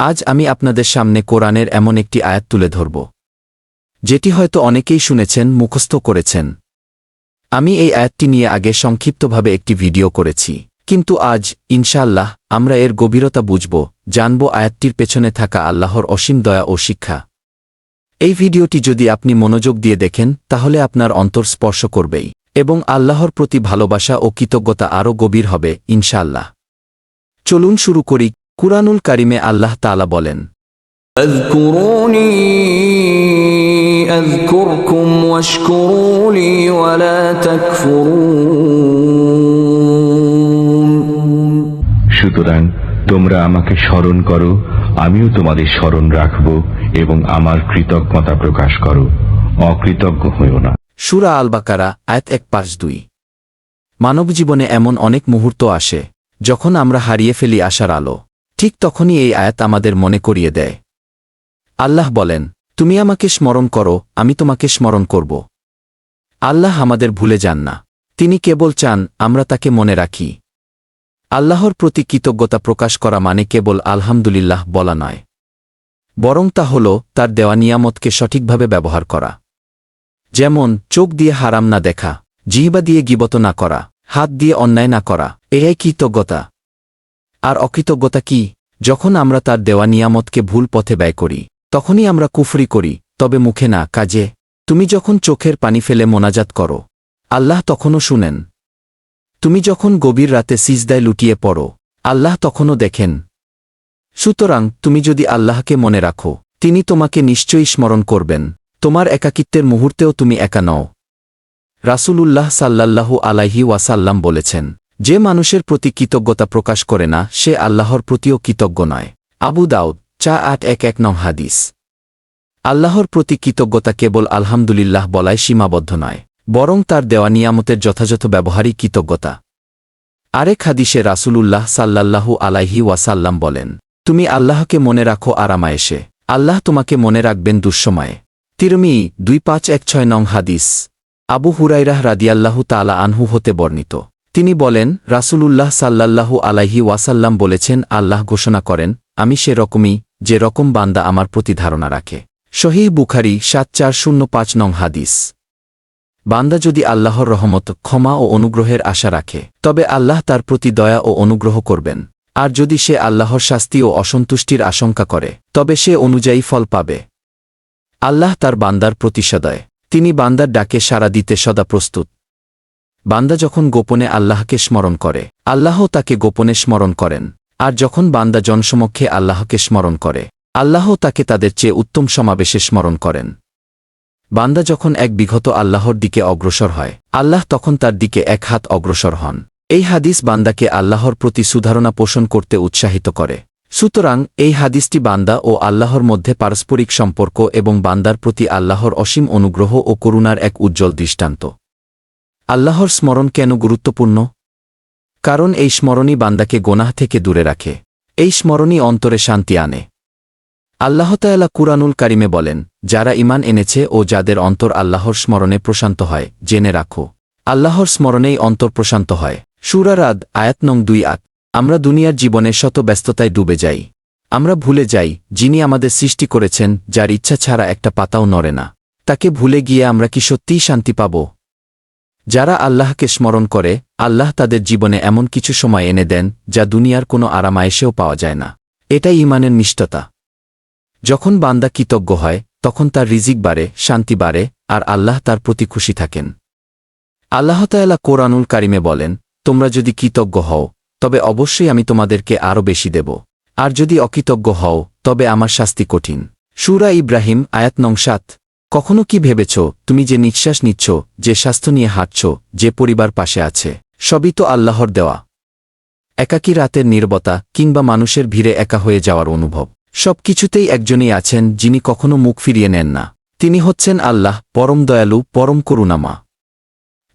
আজ আমি আপনাদের সামনে কোরআনের এমন একটি আয়াত তুলে ধরব। যেটি হয়তো অনেকেই শুনেছেন, মুখস্থ করেছেন। আমি এই আয়াতটি নিয়ে আগে সংক্ষিপ্তভাবে একটি ভিডিও করেছি। কিন্তু আজ, ইনশাআল্লাহ, আমরা এর গভীরতা বুঝব, জানব আয়াতটির পেছনে থাকা আল্লাহর অসীম দয়া ও শিক্ষা। এই ভিডিওটি যদি আপনি মনোযোগ দিয়ে দেখেন, তাহলে আপনার অন্তর স্পর্শ করবেই, এবং আল্লাহর প্রতি ভালোবাসা ও কৃতজ্ঞতা আরও গভীর হবে, ইনশাআল্লাহ। চলুন শুরু করি কুরানুল কারিমে আল্লাহ তালা বলেন সুতরাং তোমরা আমাকে স্মরণ করো আমিও তোমাদের স্মরণ রাখব এবং আমার কৃতজ্ঞতা প্রকাশ করো। অকৃতজ্ঞ হইও না। সুরা আল বাকারা আয়াত এক পাঁচ দুই। মানব জীবনে এমন অনেক মুহূর্ত আসে যখন আমরা হারিয়ে ফেলি আশার আলো। ঠিক তখনই এই আয়াত আমাদের মনে করিয়ে দেয়। আল্লাহ বলেন, তুমি আমাকে স্মরণ করো, আমি তোমাকে স্মরণ করব। আল্লাহ আমাদের ভুলে যান না। তিনি কেবল চান, আমরা তাকে মনে রাখি। আল্লাহর প্রতি কৃতজ্ঞতা প্রকাশ করা মানে কেবল আলহামদুলিল্লাহ বলা নয়। বরং তা হল, তার দেওয়া নিয়ামতকে সঠিকভাবে ব্যবহার করা। যেমন, চোখ দিয়ে হারাম না দেখা, জিহবা দিয়ে গিবত না করা, হাত দিয়ে অন্যায় না করা এটাই কৃতজ্ঞতা। আর অকৃতজ্ঞতা কি? যখন আমরা তার দেওয়া নিয়ামতকে ভুল পথে ব্যয় করি, তখনই আমরা কুফরি করি, তবে মুখে না, কাজে। তুমি যখন চোখের পানি ফেলে মোনাজাত করো, আল্লাহ তখনও শুনেন। তুমি যখন গভীর রাতে সিজদায় লুটিয়ে পড়ো, আল্লাহ তখনও দেখেন। সুতরাং তুমি যদি আল্লাহকে মনে রাখো, তিনি তোমাকে নিশ্চয়ই স্মরণ করবেন। তোমার একাকিত্বের মুহূর্তেও তুমি একা নও। রাসূলুল্লাহ সাল্লাল্লাহু আলাইহি ওয়াসাল্লাম বলেছেন যে মানুষের প্রতি কৃতজ্ঞতা প্রকাশ করে না, সে আল্লাহর প্রতিও কৃতজ্ঞ নয়। আবু দাউদ চা আট এক এক নং হাদিস। আল্লাহর প্রতি কৃতজ্ঞতা কেবল আলহামদুলিল্লাহ বলায় সীমাবদ্ধ নয়, বরং তার দেওয়া নিয়ামতের যথাযথ ব্যবহারই কৃতজ্ঞতা। আরেক হাদিসে রাসূলুল্লাহ সাল্লাল্লাহু আলাইহি ওয়াসাল্লাম বলেন, তুমি আল্লাহকে মনে রাখো আরামায়েশে, আল্লাহ তোমাকে মনে রাখবেন দুঃসময়ে। তিরমি দুই পাঁচ এক ছয় নং হাদিস। আবু হুরাইরাহ রাদিয়াল্লাহু তালা আনহু হতে বর্ণিত। তিনি বলেন, রাসূলুল্লাহ সাল্লাল্লাহু আলাইহি ওয়াসাল্লাম বলেছেন, আল্লাহ ঘোষণা করেন, আমি সে রকমই, যে রকম বান্দা আমার প্রতি ধারণা রাখে। শহীহ বুখারি সাত চার শূন্য পাঁচ নং হাদিস। বান্দা যদি আল্লাহর রহমত, ক্ষমা ও অনুগ্রহের আশা রাখে, তবে আল্লাহ তার প্রতি দয়া ও অনুগ্রহ করবেন। আর যদি সে আল্লাহর শাস্তি ও অসন্তুষ্টির আশঙ্কা করে, তবে সে অনুযায়ী ফল পাবে। আল্লাহ তার বান্দার প্রতি সদয় তিনি বান্দার ডাকে সাড়া দিতে সদা প্রস্তুত। বান্দা যখন গোপনে আল্লাহকে স্মরণ করে, আল্লাহ তাকে গোপনে স্মরণ করেন, আর যখন বান্দা জনসমক্ষে আল্লাহকে স্মরণ করে, আল্লাহ তাকে তাদের চেয়ে উত্তম সমাবেশে স্মরণ করেন। বান্দা যখন এক বিগত আল্লাহর দিকে অগ্রসর হয়, আল্লাহ তখন তার দিকে এক হাত অগ্রসর হন। এই হাদিস বান্দাকে আল্লাহর প্রতি সুধারণা পোষণ করতে উৎসাহিত করে। সুতরাং, এই হাদিসটি বান্দা ও আল্লাহর মধ্যে পারস্পরিক সম্পর্ক এবং বান্দার প্রতি আল্লাহর অসীম অনুগ্রহ ও করুণার এক উজ্জ্বল দৃষ্টান্ত। আল্লাহর স্মরণ কেন গুরুত্বপূর্ণ? কারণ এই স্মরণই বান্দাকে গোনাহ থেকে দূরে রাখে। এই স্মরণই অন্তরে শান্তি আনে। আল্লাহতায়ালা কুরআনুল কারিমে বলেন, যারা ইমান এনেছে ও যাদের অন্তর আল্লাহর স্মরণে প্রশান্ত হয়, জেনে রাখো। আল্লাহর স্মরণেই অন্তর প্রশান্ত হয়। সুরারাদ আয়াত নং দুই আত আমরা দুনিয়ার জীবনে শত ব্যস্ততায় ডুবে যাই। আমরা ভুলে যাই যিনি আমাদের সৃষ্টি করেছেন, যার ইচ্ছা ছাড়া একটা পাতাও নড়ে না। তাকে ভুলে গিয়ে আমরা কি সত্যিই শান্তি পাব? যারা আল্লাহকে স্মরণ করে, আল্লাহ তাদের জীবনে এমন কিছু সময় এনে দেন, যা দুনিয়ার কোনো আরামায়েশেও পাওয়া যায় না। এটাই ইমানের নিষ্ঠতা। যখন বান্দা কৃতজ্ঞ হয়, তখন তার রিজিক বাড়ে, শান্তি বাড়ে, আর আল্লাহ তার প্রতি খুশি থাকেন। আল্লাহতায়ালা কোরআনুল কারিমে বলেন, তোমরা যদি কৃতজ্ঞ হও, তবে অবশ্যই আমি তোমাদেরকে আরও বেশি দেব। আর যদি অকৃতজ্ঞ হও, তবে আমার শাস্তি কঠিন। সুরা ইব্রাহিম, আয়াত নং সাত। কখনো কি ভেবেছ, তুমি যে নিঃশ্বাস নিচ্ছ, যে স্বাস্থ্য নিয়ে হাঁটছ, যে পরিবার পাশে আছে, সবই তো আল্লাহর দেওয়া। একাকী রাতের নির্বতা কিংবা মানুষের ভিড়ে একা হয়ে যাওয়ার অনুভব। সব কিছুতেই একজনই আছেন যিনি কখনো মুখ ফিরিয়ে নেন না। তিনি হচ্ছেন আল্লাহ, পরম দয়ালু, পরম করুণামা।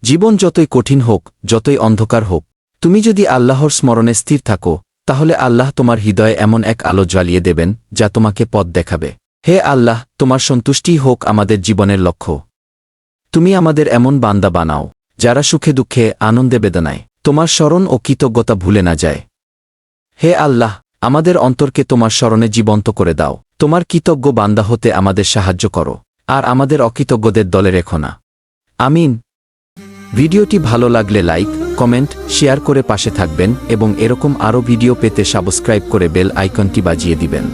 জীবন যতই কঠিন হোক, যতই অন্ধকার হোক, তুমি যদি আল্লাহর স্মরণে স্থির থাকো, তাহলে আল্লাহ তোমার হৃদয়ে এমন এক আলো জ্বালিয়ে দেবেন, যা তোমাকে পথ দেখাবে। হে আল্লাহ, তোমার সন্তুষ্টিই হোক আমাদের জীবনের লক্ষ্য। তুমি আমাদের এমন বান্দা বানাও, যারা সুখে দুঃখে, আনন্দে বেদনায়, তোমার স্মরণ ও কৃতজ্ঞতা ভুলে না যায়। হে আল্লাহ, আমাদের অন্তরকে তোমার স্মরণে জীবন্ত করে দাও, তোমার কৃতজ্ঞ বান্দা হতে আমাদের সাহায্য করো, আর আমাদের অকৃতজ্ঞদের দলে রেখো না। আমিন। ভিডিওটি ভালো লাগলে লাইক, কমেন্ট, শেয়ার করে পাশে থাকবেন এবং এরকম আরও ভিডিও পেতে সাবস্ক্রাইব করে বেল আইকনটি বাজিয়ে দিবেন।